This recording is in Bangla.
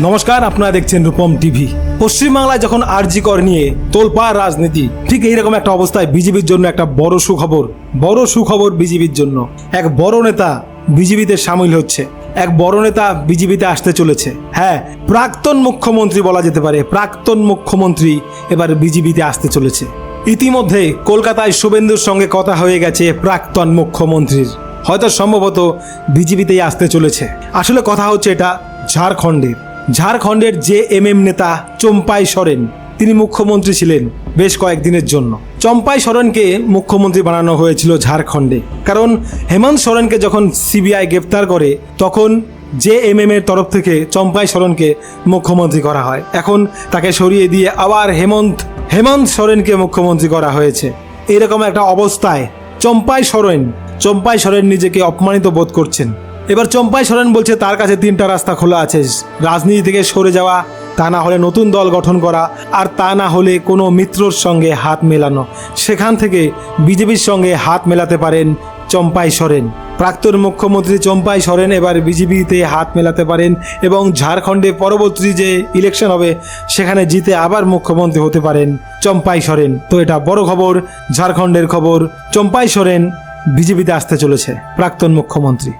নমস্কার, আপনারা দেখছেন রূপম টিভি। পশ্চিমবাংলায় যখন আরজি কর নিয়ে তোলপাড় রাজনীতি, ঠিক এইরকম একটা অবস্থায় বিজেপির জন্য একটা বড় সুখবর বড় সুখবর বিজেপির জন্য। এক বড় নেতা বিজেপিতে সামিল হচ্ছে, এক বড় নেতা বিজেপিতে আসতে চলেছে। হ্যাঁ প্রাক্তন মুখ্যমন্ত্রী বলা যেতে পারে, প্রাক্তন মুখ্যমন্ত্রী এবার বিজেপিতে আসতে চলেছে। ইতিমধ্যে কলকাতায় শুভেন্দুর সঙ্গে কথা হয়ে গেছে প্রাক্তন মুখ্যমন্ত্রীর। হয়তো সম্ভবত বিজেপিতেই আসতে চলেছে। আসলে কথা হচ্ছে এটা ঝাড়খণ্ডের। ঝাড়খণ্ডের যে এম এম নেতা চম্পাই সরেন। তিনি মুখ্যমন্ত্রী ছিলেন বেশ কয়েকদিনের জন্য। চম্পাই সরেনকে মুখ্যমন্ত্রী বানানো হয়েছিল ঝাড়খণ্ডে। কারণ হেমন্ত সরেনকে যখন সিবিআই গ্রেপ্তার করে, তখন এম এম এর তরফ থেকে চম্পাই সরেনকে মুখ্যমন্ত্রী করা হয়। এখন তাকে সরিয়ে দিয়ে আবার হেমন্ত হেমন্ত সরেনকে মুখ্যমন্ত্রী করা হয়েছে। এরকম একটা অবস্থায় চম্পাই সরেন চম্পাই সরেন নিজেকে অপমানিত বোধ করছেন। এবার চম্পাই সরেন বলছে, তার কাছে তিনটা রাস্তা খোলা আছে। রাজনীতি থেকে সরে যাওয়া, তা না হলে নতুন দল গঠন করা, আর তা না হলে কোনো মিত্রর সঙ্গে হাত মেলানো। সেখান থেকে বিজেপির সঙ্গে হাত মেলাতে পারেন চম্পাই সরেন। প্রাক্তন মুখ্যমন্ত্রী চম্পাই সরেন এবার বিজেপিতে হাত মেলাতে পারেন এবং ঝাড়খণ্ডে পরবর্তী যে ইলেকশন হবে, সেখানে জিতে আবার মুখ্যমন্ত্রী হতে পারেন চম্পাই সরেন। তো এটা বড় খবর, ঝাড়খণ্ডের খবর, চম্পাই সরেন বিজেপিতে আসতে চলেছে, প্রাক্তন মুখ্যমন্ত্রী।